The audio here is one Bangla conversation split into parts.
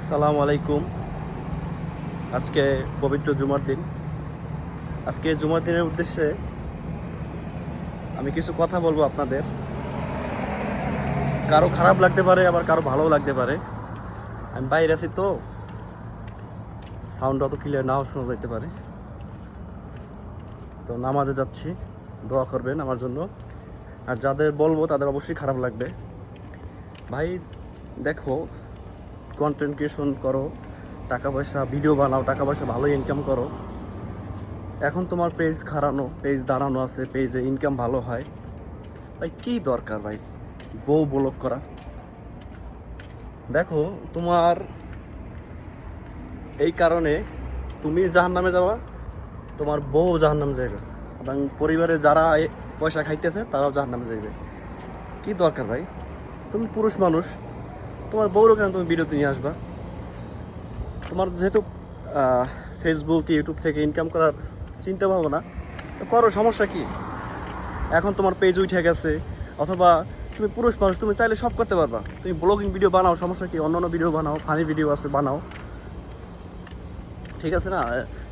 আসসালামু আলাইকুম। আজকে পবিত্র জুমার দিন। আজকে জুমার দিনের উদ্দেশ্যে আমি কিছু কথা বলব আপনাদের। কারও খারাপ লাগতে পারে, আবার কারও ভালো লাগতে পারে। আমি বাইরে আছি তো। সাউন্ড অত ক্লিয়ার নাও, শোনা যাইতে পারে। তো নামাজে যাচ্ছি। দোয়া করবেন আমার জন্য। আর যাদের বলব তাদের অবশ্যই খারাপ লাগবে। ভাই, দেখো কন্টেন্ট ক্রিয়েশন করো, টাকা পয়সা ভিডিও বানাও, টাকা পয়সা ভালো ইনকাম করো। এখন তোমার পেজ খারানো পেজ দাঁড়ানো আছে পেজে ইনকাম ভালো হয়। ভাই, কী দরকার ভাই? বউ ব্লক করা। দেখো, তোমার এই কারণে তুমি জাহান নামে যাওয়া তোমার বউ জাহান নামে যাইবে। এবং পরিবারে যারা পয়সা খাইতেছে, তারাও জাহান নামে যাইবে। কী দরকার ভাই? তুমি পুরুষ মানুষ তোমার বউরও কেন তুমি ভিডিওতে নিয়ে আসবা। তোমার যেহেতু ফেসবুক ইউটিউব থেকে ইনকাম করার চিন্তা ভাবনা, তো করো, সমস্যা কি? এখন তোমার পেজ উঠে গেছে, অথবা তুমি পুরুষ মানুষ, তুমি চাইলে সব করতে পারবা। তুমি ব্লগিং ভিডিও বানাও, সমস্যা কি? অন্য অন্য ভিডিও বানাও ফানি ভিডিও আছে, বানাও। ঠিক আছে না?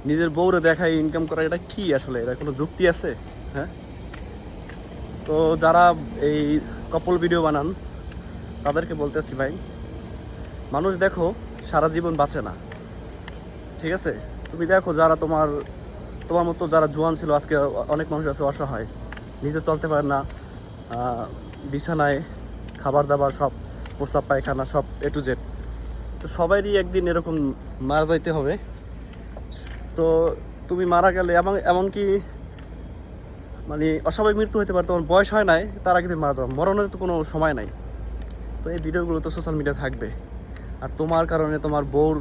নিজের বউরে দেখাই ইনকাম করা, এটা কি আসলে? এটা কোনো যুক্তি আছে? হ্যাঁ? তো যারা এই কপল ভিডিও বানান তাদেরকে বলতেছি, ভাই, মানুষ দেখো, সারা জীবন বাঁচে না। ঠিক আছে? তুমি দেখো যারা তোমার তোমার মতো যারা জোয়ান ছিল, আজকে অনেক মানুষ আছে অসহায়। নিজে চলতে পারে না বিছানায় খাবার দাবার সব প্রস্তাব পায়খানা সব এ টু জেড তো সবারই একদিন এরকম মারা যাইতে হবে। তো তুমি মারা গেলে এবং, এমনকি মানে অস্বাভাবিক মৃত্যু হতে পারে, তোমার বয়স হয় নাই, তার আগে তুমি মারা যাবে মরণের তো কোনো সময় নাই। এই ভিডিওগুলো তো সোশ্যাল মিডিয়া থাকবে। আর তোমার কারণে তোমার বউর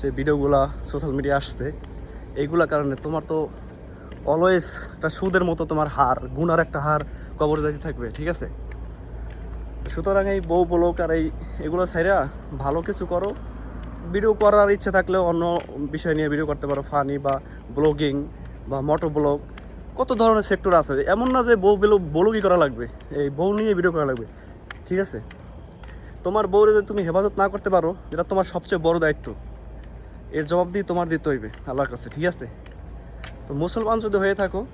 যে ভিডিওগুলো সোশ্যাল মিডিয়া আসছে, এইগুলা কারণে তোমার তো অলওয়েজ একটা সুদের মতো তোমার হার, গুনার একটা হার কবর যাইতে থাকবে, ঠিক আছে? সুতরাং এই বউ বলক আর এই, এগুলো ছাইরা ভালো কিছু করো। ভিডিও করার ইচ্ছে থাকলেও অন্য বিষয় নিয়ে ভিডিও করতে পারো ফানি বা ব্লগিং বা মোটো ব্লগ কত ধরনের সেক্টর আছে। এমন না যে বউ ব্লগই করা লাগবে, এই বউ নিয়ে ভিডিও করা লাগবে, ঠিক আছে? তোমার বউরে যদি তুমি হেফাজত না করতে পারো, এটা তোমার সবচেয়ে বড় দায়িত্ব। এর জবাব দিয়ে তোমার দিতে হইবে, আল্লাহর কাছে, ঠিক আছে? তো মুসলমান যদি হয়ে থাকো,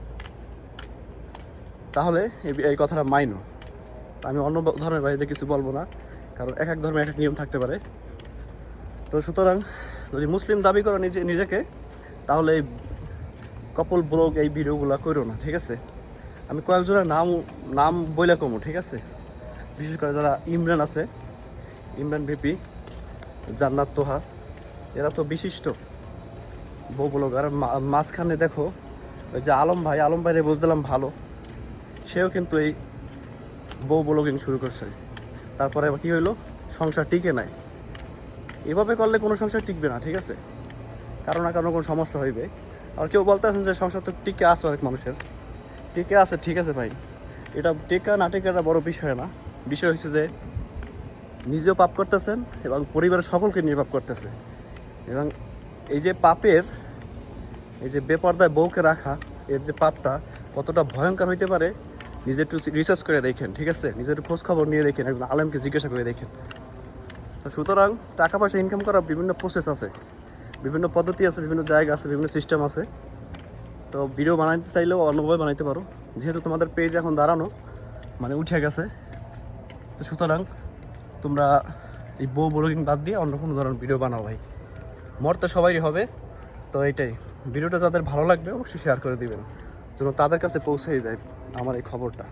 তাহলে এই- কথাটা মাইনো। আমি অন্য ধর্মের বাইরে কিছু বলব না, কারণ এক এক ধর্মে এক এক নিয়ম থাকতে পারে। তো সুতরাং, যদি মুসলিম দাবি করো নিজে নিজেকে, তাহলে এই কপল ব্লগ এই ভিডিওগুলো করো না, ঠিক আছে? আমি কয়েকজনের নাম নাম বইলে কমো, ঠিক আছে? বিশেষ করে যারা ইমরান আছে ইমরান ভিপি, জান্নাত তোহা, এরা তো বিশিষ্ট বউ মা- মাঝখানে দেখো, ওই যে আলম ভাই, আলম ভাইরে বুঝলাম ভালো। সেও কিন্তু এই বউ ব্লগিং শুরু করছে। তারপরে কী হইল? সংসার টিকে নাই। এভাবে করলে কোনো সংসার টিকবে না, ঠিক আছে? কারও না কারও কোনো সমস্যা হইবে। আর কেউ বলতে আছেন যে সংসার তো টিকে আছে অনেক মানুষের। টিকে আছে, ঠিক আছে ভাই। এটা টেকা না টেকাটা বড় বিষয় না। বিষয় হচ্ছে যে নিজেও পাপ করতেছেন এবং পরিবারের সকলকে নিয়ে পাপ করতেছে। এবং এই যে পাপের, এই যে বেপর্দায় বউকে রাখা, এর যে পাপটা কতটা ভয়ঙ্কর হইতে পারে, নিজে একটু রিসার্চ করে দেখেন, ঠিক আছে? নিজের একটু খোঁজ খবর নিয়ে দেখেন, একজন আলেমকে জিজ্ঞাসা করে দেখেন। তো সুতরাং টাকা পয়সা ইনকাম করার বিভিন্ন প্রসেস আছে। বিভিন্ন পদ্ধতি আছে, বিভিন্ন জায়গা আছে, বিভিন্ন সিস্টেম আছে। তো ভিডিও বানাইতে চাইলেও অন্যভাবে বানাইতে পারো। যেহেতু তোমাদের পেজ এখন দাঁড়ানো মানে উঠে গেছে। তো সুতরাং তোমরা এই বউ ব্লগিং বাদ দিয়ে অন্য কোনো ধরনের ভিডিও বানাও ভাই। তো সবারই হবে। তো এটাই। ভিডিওটা তাদের ভালো লাগবে, অবশ্যই শেয়ার করে দিবেন। যেন তাদের কাছে পৌঁছেই যায় আমার এই খবরটা।